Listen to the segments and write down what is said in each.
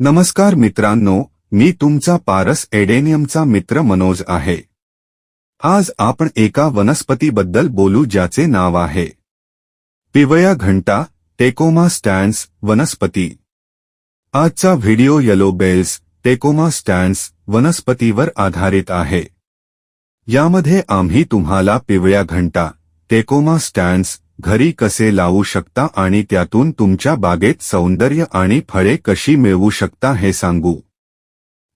नमस्कार मित्रांनो मी तुमचा पारस एडेनियमचा मित्र मनोज आहे. आज आपण एका वनस्पतीबद्दल बोलू ज्याचे नाव आहे. पिवया घंटा टेकोमा स्टॅन्स वनस्पती. आजचा video yellow bells Tecoma stans वनस्पतीवर आधारित आहे. यामध्ये आम्ही तुम्हाला पिवळ्या घंटा टेकोमा स्टॅन्स घरी कसे लावू शकता आणि त्यातून तुमच्या बागेत सौंदर्य आणि फळे कशी मिळवू शकता हे सांगू.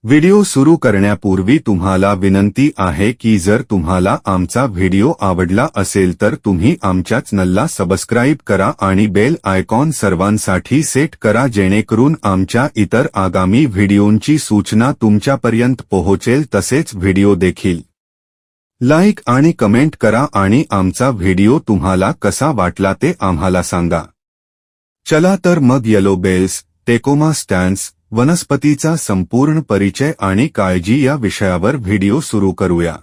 व्हिडिओ सुरू करण्यापूर्वी तुम्हाला विनंती आहे की जर तुम्हाला आमचा व्हिडिओ आवडला असेल तर तुम्ही आमच्या चॅनलला सबस्क्राईब करा आणि बेल आयकॉन सर्वांसाठी सेट करा जेणेकरून आमच्या इतर आगामी व्हिडिओंची सूचना तुमच्यापर्यंत पोहोचेल तसेच व्हिडिओ देखील. लाईक आणि कमेंट करा आणि आमचा व्हिडिओ तुम्हाला कसा वाटला ते आम्हाला सांगा. चला तर मग येलो बेल्स टेकोमा स्टॅन्स वनस्पतीचा संपूर्ण परिचय आणि काळजी या विषयावर व्हिडिओ सुरू करूया.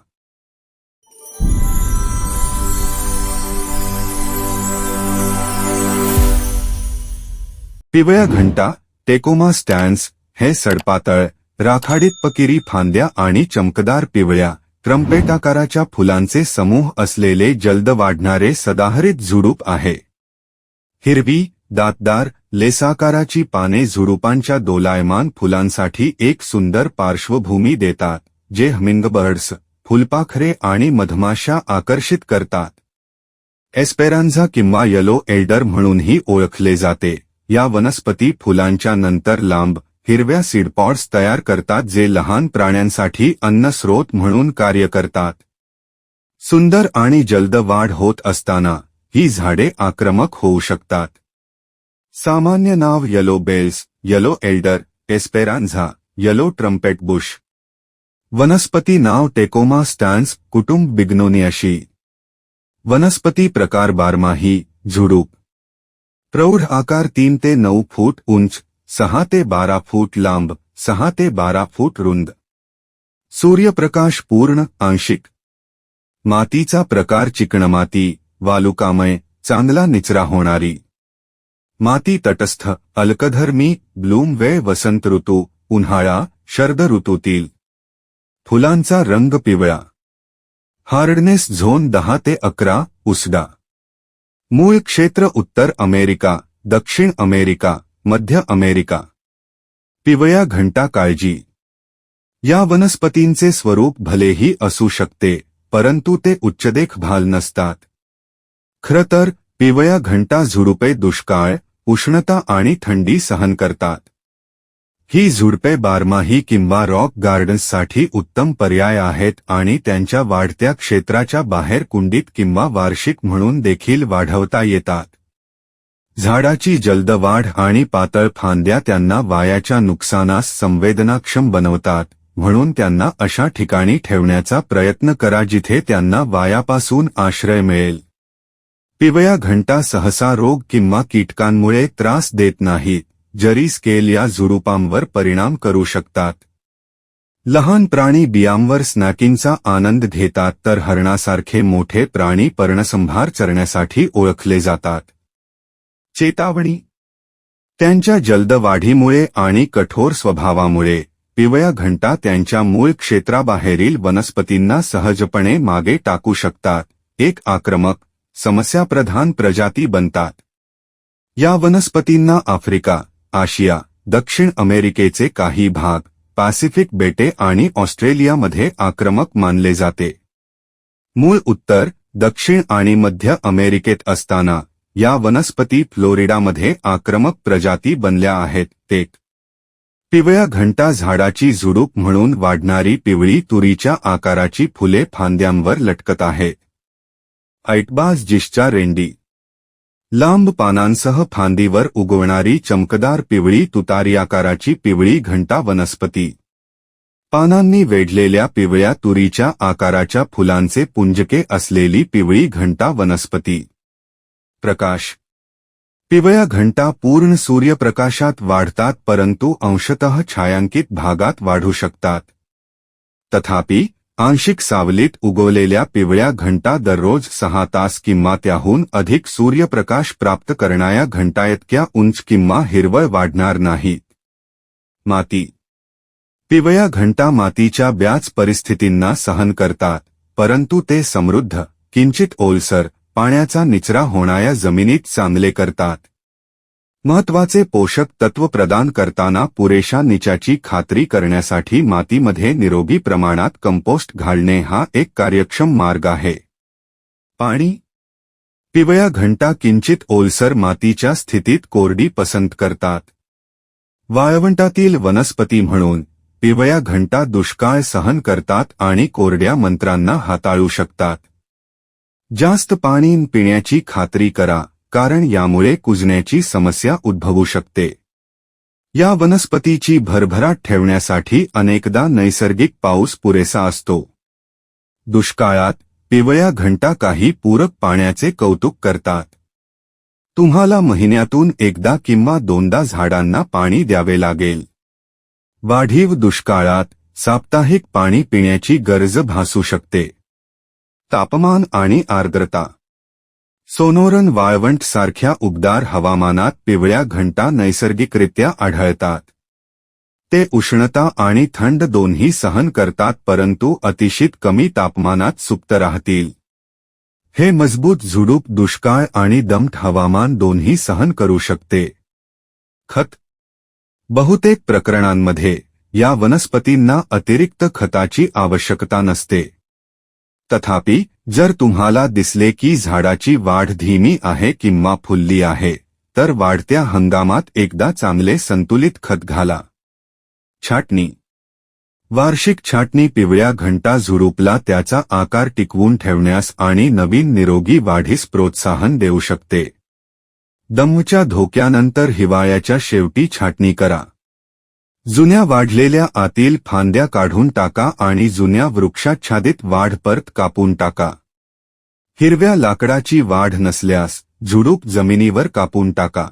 पिवळ्या घंटा टेकोमा स्टॅन्स हे सडपातळ राखाडीत पकिरी फांद्या आणि चमकदार पिवळ्या ट्रम्पेटाकाराच्या फुलांचे समूह असलेले जलद वाढणारे सदाहरित झुडूप आहे. हिरवी दातदार लेसाकाराची पाने झुडुपांच्या दोलायमान फुलांसाठी एक सुंदर पार्श्वभूमी देतात जे हमिंगबर्ड्स फुलपाखरे आणि मधमाशा आकर्षित करतात. एस्पेरांझा किंवा येलो एल्डर म्हणूनही ओळखले जाते. या वनस्पती फुलांच्या नंतर लांब हिरव्या सीडपॉड्स तयार करतात जे लहान प्राण्यांसाठी अन्न स्रोत म्हणून कार्य करतात. सुंदर आणि जलद वाढ होत असताना ही झाडे आक्रमक होऊ शकतात. सामान्य नाव yellow bells yellow elder esperanza yellow trumpet bush वनस्पती नाव टेकोमा स्टॅन्स कुटुंब बिग्नोनियाशी. वनस्पती प्रकार बारमाही झुडूप. प्रौढ आकार तीन ते नऊ फूट उंच सहा ते बारा फूट लांब सहा ते बारा फूट रुंद. सूर्यप्रकाश पूर्ण आंशिक. मातीचा प्रकार चिकणमाती वालुकामय चांगला निचरा होणारी. माती तटस्थ अल्कधर्मी ब्लूम वेळ वसंत ऋतू उन्हाळा शरद ऋतूतील. फुलांचा रंग पिवळा. हार्डनेस झोन दहा ते अकरा उसडा मूळ क्षेत्र उत्तर अमेरिका दक्षिण अमेरिका. मध्य अमेरिका. पिवळ्या घंटा काळजी. या वनस्पतींचे स्वरूप भलेही असू शकते परंतु ते उच्च देखभाल नसतात. खरं तर पिवळ्या घंटा झुडुपे दुष्काळ उष्णता आणि थंडी सहन करतात. ही झुडपे बारमाही किंवा रॉक गार्डन्ससाठी उत्तम पर्याय आहेत आणि त्यांच्या वाढत्या क्षेत्राच्या बाहेर कुंडीत किंवा वार्षिक म्हणून देखील वाढवता येतात. झाडाची जलद वाढ आणि पातळ फांद्या त्यांना वायाच्या नुकसानास संवेदनाक्षम बनवतात म्हणून त्यांना अशा ठिकाणी ठेवण्याचा प्रयत्न करा जिथे त्यांना वायापासून आश्रय मिळेल. पिवया घंटा सहसा रोग किंवा कीटकांमुळे त्रास देत नाहीत जरी स्केल या झुडुपांवर परिणाम करू शकतात. लहान प्राणी बियांवर स्नॅकिंगचा आनंद घेतात तर हरणासारखे मोठे प्राणी पर्णसंभार चरण्यासाठी ओळखले जातात. चेतावणी. त्यांच्या जलद वाढीमुळे आणि कठोर स्वभावामुळे पिवळ्या घंटा त्यांच्या मूळ क्षेत्राबाहेरील वनस्पतींना सहजपणे मागे टाकू शकतात. एक आक्रमक समस्याप्रधान प्रजाती बनतात. या वनस्पतींना आफ्रिका आशिया दक्षिण अमेरिकेचे काही भाग पॅसिफिक बेटे आणि ऑस्ट्रेलियामध्ये आक्रमक मानले जाते. मूळ उत्तर दक्षिण आणि मध्य अमेरिकेत असताना या वनस्पती फ्लोरिडामध्ये आक्रमक प्रजाती बनल्या आहेत. ते पिवळ्या घंटा झाडाची झुडूप म्हणून वाढणारी पिवळी तुरीच्या आकाराची फुले फांद्यांवर लटकत आहे. ऐटबाज जिशच्या रेंडी. लांब पानांसह फांदीवर उगवणारी चमकदार पिवळी तुतारी आकाराची पिवळी घंटा वनस्पती. पानांनी वेढलेल्या पिवळ्या तुरीच्या आकाराच्या फुलांचे पुंजके असलेली पिवळी घंटा वनस्पती. प्रकाश. पिवळ्या घंटा पूर्ण सूर्यप्रकाशात वाढतात परंतु अंशतः छायांकित भागात वाढू शकतात. तथापि आंशिक सावलीत उगवलेल्या पिवळ्या घंटा दररोज सहा तास किंवा त्याहून अधिक सूर्यप्रकाश प्राप्त करणाऱ्या घंटाइतक्या उंच किंवा हिरवळ वाढणार नाहीत. माती. पिवळ्या घंटा मातीच्या ब्याच परिस्थितींना सहन करतात परंतु ते समृद्ध किंचित ओलसर पाण्याचा निचरा होणाऱ्या जमिनीत चांगले करतात. महत्त्वाचे पोषक तत्व प्रदान करताना पुरेशा निचाची खात्री करण्यासाठी मातीमध्ये निरोगी प्रमाणात कंपोस्ट घालणे हा एक कार्यक्षम मार्ग आहे. पाणी. पिवळ्या घंटा किंचित ओलसर मातीच्या स्थितीत कोरडी पसंत करतात. वाळवंटातील वनस्पती म्हणून पिवळ्या घंटा दुष्काळ सहन करतात आणि कोरड्या मंत्रांना हाताळू शकतात. जास्त पाणी पिण्याची खात्री करा कारण यामुळे कुजण्याची समस्या उद्भवू शकते. या वनस्पतीची भरभराट ठेवण्यासाठी अनेकदा नैसर्गिक पाऊस पुरेसा असतो. दुष्काळात पिवळ्या घंटा काही पूरक पाण्याचे कौतुक करतात. तुम्हाला महिन्यातून एकदा किंवा दोनदा झाडांना पाणी द्यावे लागेल. वाढीव दुष्काळात साप्ताहिक पाणी पिण्याची गरज भासू शकते. तापमान आणि आर्द्रता. सोनोरन वाळवंट सारख्या उबदार हवामानात पिवळ्या घंटा नैसर्गिकरित्या आढळतात. ते उष्णता आणि थंड दोन्ही सहन करतात परंतु अतिशित कमी तापमानात सुप्त राहतील. हे मजबूत झुडूप दुष्काळ आणि दमट हवामान दोन्ही सहन करू शकते. खत. बहुतेक प्रकरणांमध्ये या वनस्पतींना अतिरिक्त खताची आवश्यकता नसते. तथापि जर तुम्हाला दिसले की झाडाची वाढ धीमी आहे किंवा फुलली आहे तर वाढत्या हंगामात एकदा चांगले संतुलित खत घाला. छाटणी. वार्षिक छाटणी पिवळ्या घंटा झुडूपला त्याचा आकार टिकवून ठेवण्यास आणि नवीन निरोगी वाढीस प्रोत्साहन देऊ शकते. दमच्या धोक्यानंतर हिवाळ्याच्या शेवटी छाटणी करा. जुन्या वाढलेल्या आतील फांद्या काढून टाका आणि जुन्या वृक्षाच्छादित वाढ परत कापून टाका. हिरव्या लाकडाची वाढ नसल्यास झुडूप जमिनीवर कापून टाका.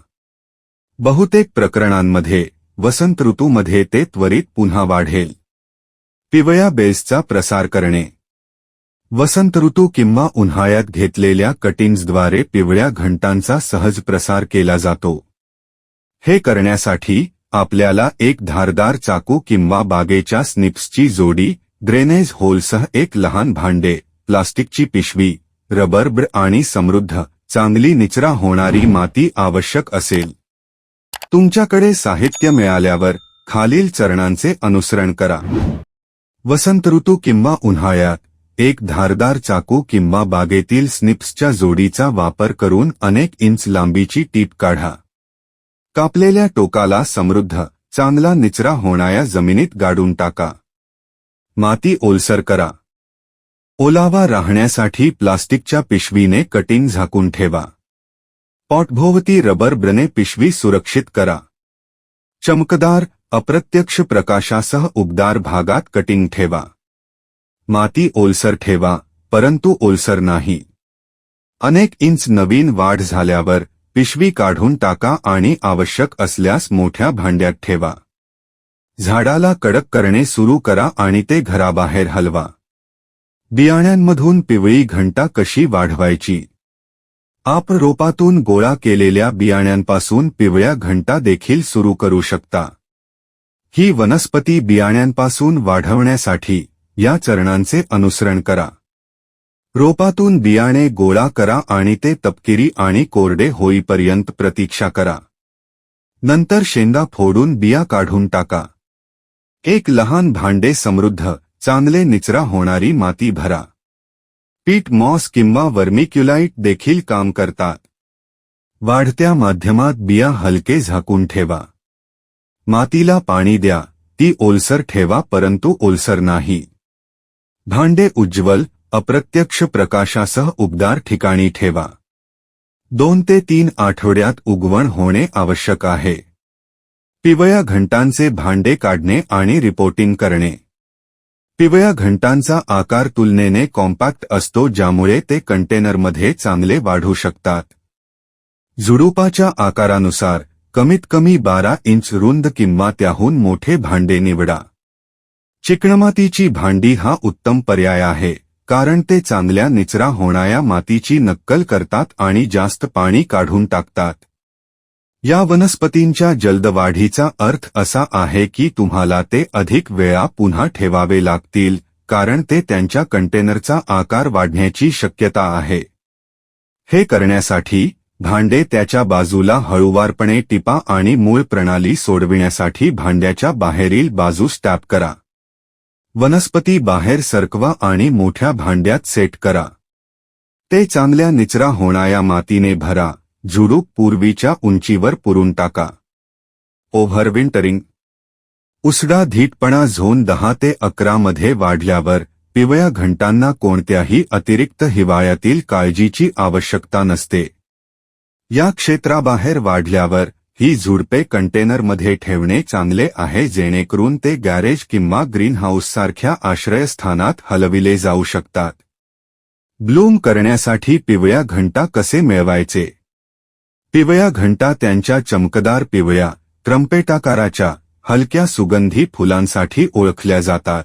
बहुतेक प्रकरणांमध्ये वसंत ऋतूमध्ये ते त्वरित पुन्हा वाढेल. पिवळ्या बेसचा प्रसार करणे. वसंत ऋतू किंवा उन्हाळ्यात घेतलेल्या कटिंग्जद्वारे पिवळ्या घंटांचा सहज प्रसार केला जातो. हे करण्यासाठी आपल्याला एक धारदार चाकू किंवा बागेच्या स्निप्सची जोडी ड्रेनेज होलसह एक लहान भांडे प्लास्टिकची पिशवी रबर ब्र आणि समृद्ध चांगली निचरा होणारी माती आवश्यक असेल. तुमच्याकडे साहित्य मिळाल्यावर खालील चरणांचे अनुसरण करा. वसंत ऋतू किंवा उन्हाळ्यात एक धारदार चाकू किंवा बागेतील स्निप्सच्या जोडीचा वापर करून अनेक इंच लांबीची टीप काढा. कापलेल्या टोकाला समृद्ध चांगला निचरा होणाऱ्या जमिनीत गाडून टाका. माती ओलसर करा. ओलावा राहण्यासाठी प्लास्टिकच्या पिशवीने कटिंग झाकून ठेवा. पॉटभोवती रबर ब्रने पिशवी सुरक्षित करा. चमकदार अप्रत्यक्ष प्रकाशासह उबदार भागात कटिंग ठेवा. माती ओलसर ठेवा परंतु ओलसर नाही. अनेक इंच नवीन वाढ झाल्यावर पिशवी काढून टाका आणि आवश्यक असल्यास मोठ्या भांड्यात ठेवा. झाडाला कडक करणे सुरू करा आणि ते घराबाहेर हलवा. बियाण्यांमधून पिवळी घंटा कशी वाढवायची? आप रोपातून गोळा केलेल्या बियाण्यांपासून पिवळ्या घंटा देखील सुरू करू शकता. ही वनस्पती बियाण्यांपासून वाढवण्यासाठी या चरणांचे अनुसरण करा. रोपातून बियाणे गोळा करा आणि ते तपकिरी आणि कोरडे होईपर्यंत प्रतीक्षा करा. नंतर शेंगा फोडून बिया काढून टाका. एक लहान भांडे समृद्ध चांगले निचरा होणारी माती भरा. पीट मॉस किंवा वर्मिक्युलाइट देखील काम करतात. वाढत्या माध्यमात बिया हलके झाकून ठेवा. मातीला पाणी द्या ती ओलसर ठेवा परंतु ओलसर नाही. भांडे उज्ज्वल अप्रत्यक्ष प्रकाशासह उबदार ठिकाणी ठेवा. दोन ते तीन आठवड्यात उगवण होणे आवश्यक आहे. पिवळ्या घंटांचे भांडे काढणे आणि रिपोर्टिंग करणे. पिवळ्या घंटांचा आकार तुलनेने कॉम्पॅक्ट असतो ज्यामुळे ते कंटेनरमध्ये चांगले वाढू शकतात. झुडुपाच्या आकारानुसार कमीत कमी बारा इंच रुंद किंवा त्याहून मोठे भांडे निवडा. चिकणमातीची भांडी हा उत्तम पर्याय आहे. कारण ते चांगल्या निचरा होणाऱ्या मातीची नक्कल करतात आणि जास्त पाणी काढून टाकतात. या वनस्पतींच्या जलदवाढीचा अर्थ असा आहे की तुम्हाला ते अधिक वेळा पुन्हा ठेवावे लागतील कारण ते त्यांच्या कंटेनरचा आकार वाढण्याची शक्यता आहे. हे करण्यासाठी भांडे त्याच्या बाजूला हळूवारपणे टिपा आणि मूळ प्रणाली सोडविण्यासाठी भांड्याच्या बाहेरील बाजूस टॅप करा. वनस्पती बाहेर सरकवा आणि मोठ्या भांड्यात सेट करा. ते चांगल्या निचरा होणाऱ्या मातीने भरा. झुडूप पूर्वीच्या उंचीवर पुरून टाका. ओव्हरविंटरिंग उसडा धीटपणा झोन दहा ते अकरा मध्ये वाढल्यावर पिवळ्या घंटांना कोणत्याही अतिरिक्त हिवाळ्यातील काळजीची आवश्यकता नसते. या क्षेत्राबाहेर वाढल्यावर ही झुडपे कंटेनरमध्ये ठेवणे चांगले आहे जेणेकरून ते गॅरेज किंवा ग्रीनहाऊससारख्या आश्रयस्थानात हलविले जाऊ शकतात. ब्लूम करण्यासाठी पिवळ्या घंटा कसे मिळवायचे? पिवळ्या घंटा त्यांच्या चमकदार पिवळ्या ट्रम्पेटाकाराच्या हलक्या सुगंधी फुलांसाठी ओळखल्या जातात.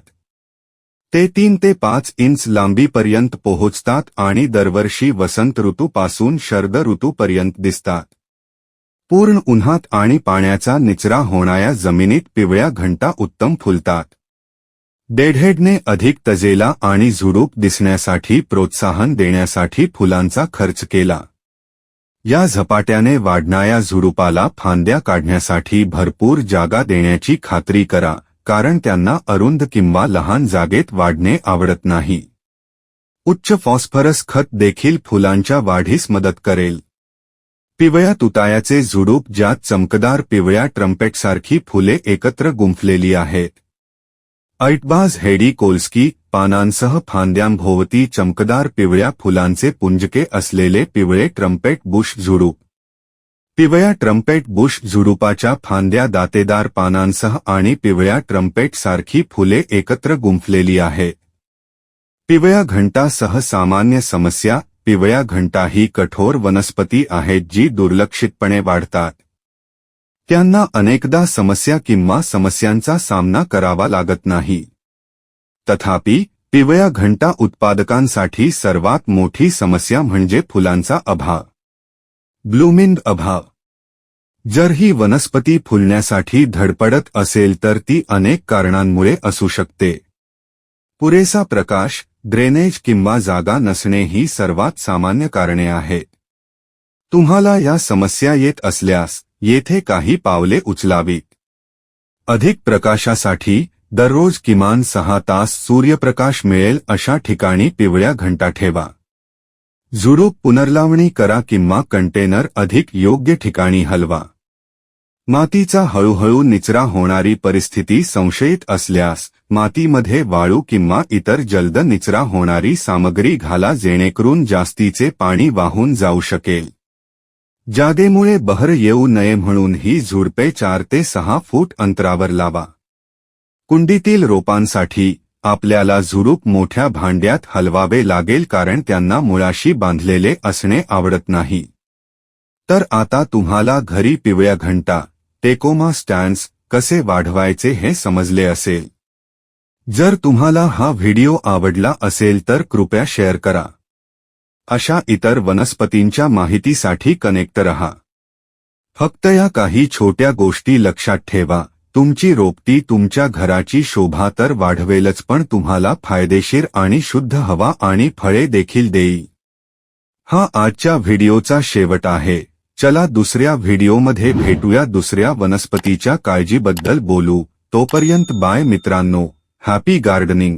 ते तीन ते पाच इंच लांबीपर्यंत पोहोचतात आणि दरवर्षी वसंत ऋतूपासून शरद ऋतूपर्यंत दिसतात. पूर्ण उन्हात आणि पाण्याचा निचरा होणाऱ्या जमिनीत पिवळ्या घंटा उत्तम फुलतात. डेढहेडने अधिक तजेला आणि झुडूप दिसण्यासाठी प्रोत्साहन देण्यासाठी फुलांचा खर्च केला. या झपाट्याने वाढणाऱ्या झुडुपाला फांद्या काढण्यासाठी भरपूर जागा देण्याची खात्री करा कारण त्यांना अरुंद किंवा लहान जागेत वाढणे आवडत नाही. उच्च फॉस्फरस खत देखील फुलांच्या वाढीस मदत करेल. पिवळ्या तुतायाचे झुडूप ज्यात चमकदार पिवळ्या ट्रम्पेटसारखी फुले एकत्र गुंफलेली आहेत. ऐटबाज हेडी कोल्स्की पानांसह फांद्यांभोवती चमकदार पिवळ्या फुलांचे पुंजके असलेले पिवळे ट्रम्पेट बुश झुडूप. पिवळ्या ट्रम्पेट बुश झुडुपाच्या फांद्या दातेदार पानांसह आणि पिवळ्या ट्रम्पेट सारखी फुले एकत्र गुंफलेली आहेत. पिवळ्या घंटासह सामान्य समस्या पिवळ्या घंटा ही कठोर वनस्पती आहेत जी दुर्लक्षितपणे वाढतात. त्यांना अनेकदा समस्या किंवा समस्यांचा सामना करावा लागत नाही. तथापि पिवळ्या घंटा उत्पादकांसाठी सर्वात मोठी समस्या म्हणजे फुलांचा अभाव. ब्लूमिंग अभाव. जर ही वनस्पती फुलण्यासाठी धडपडत असेल तर ती अनेक कारणांमुळे असू शकते. पुरेसा प्रकाश ड्रेनेज किंवा जागा नसणे ही सर्वात सामान्य कारणे आहेत तुम्हाला या समस्या येत असल्यास येथे काही पावले उचलावीत. अधिक प्रकाशासाठी दररोज किमान सहा तास सूर्यप्रकाश मिळेल अशा ठिकाणी पिवळ्या घंटा ठेवा. झुडूप पुनर्लावणी करा किंवा कंटेनर अधिक योग्य ठिकाणी हलवा. मातीचा हळूहळू निचरा होणारी परिस्थिती संशयित असल्यास मातीमध्ये वाळू किंवा इतर जलद निचरा होणारी सामग्री घाला जेणेकरून जास्तीचे पाणी वाहून जाऊ शकेल. जादेमुळे बहर येऊ नये म्हणून ही झुडपे चार ते सहा फूट अंतरावर लावा. कुंडीतील रोपांसाठी आपल्याला झुडूप मोठ्या भांड्यात हलवावे लागेल कारण त्यांना मुळाशी बांधलेले असणे आवडत नाही. तर आता तुम्हाला घरी पिवळ्या घंटा टेकोमा स्टँड्स कसे वाढवायचे हे समजले असेल. जर तुम्हाला हा व्हिडिओ आवडला असेल तर कृपया शेअर करा. अशा इतर वनस्पतींच्या माहितीसाठी कनेक्ट रहा. फक्त या काही छोट्या गोष्टी लक्षात ठेवा तुमची रोपटी तुमच्या घराची शोभा तर वाढवेलच पण तुम्हाला फायदेशीर आणि शुद्ध हवा आणि फळे देखील देई हा आजच्या व्हिडिओचा शेवट आहे. चला दुसऱ्या व्हिडिओमध्ये भेटूया दुसऱ्या वनस्पतीच्या काळजीबद्दल बोलू. तोपर्यंत बाय मित्रांनो. Happy gardening